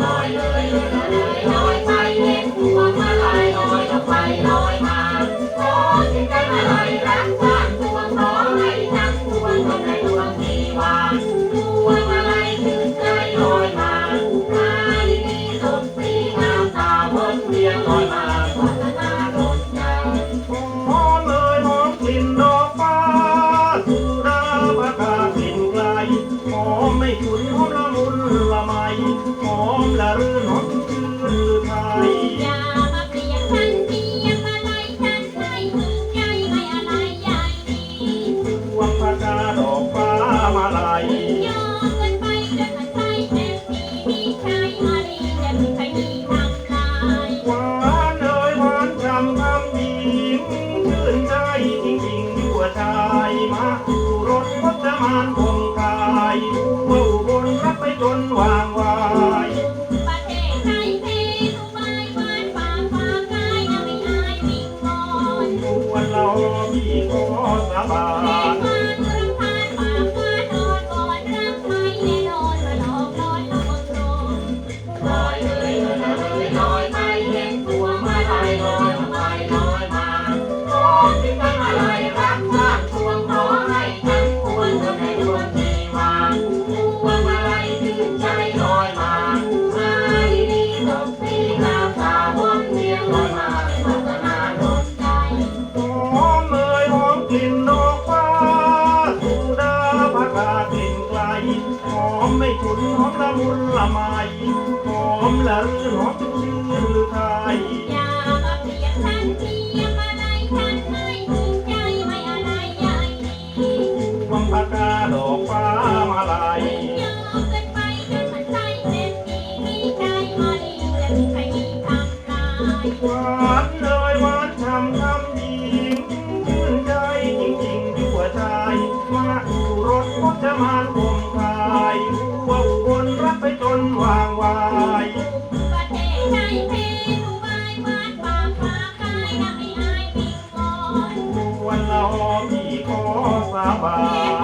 Thank you. คุณหอมละมุนละไมหอมละรื่นหอมคือไทยย่ามาเปลี่ยนฉันที่ยนมาไล่ฉันให้มึงใจไม่อะไรใหญ่ดีพวงพระกาดอกฟ้ามาลายยอมกันไปเดินกันไปแอบดีมีชายาดีแต่มึงใมีทางลาหวานเอ้ยหวานจำคำดีชื่นใจจริงๆยั่วใจมาดูรถพจมานคน Ngắm ฉุนหอมละมุนละไมหอมละลือหอมชื่อไทยอย่ามาเปรียบท่านเทียมอะไรท่านไม่ถูใจไม่อะไรใหญ่ดีวังพากาดอกฟ้ามาลายยอมกินไปจนมัใจเต็มที่มีใจมาดีแะมีใครทำลายหวานเลยหวานทำทำดีชื่นใจจริงๆทั่วใจมาอยู่รถพจมานผมาบา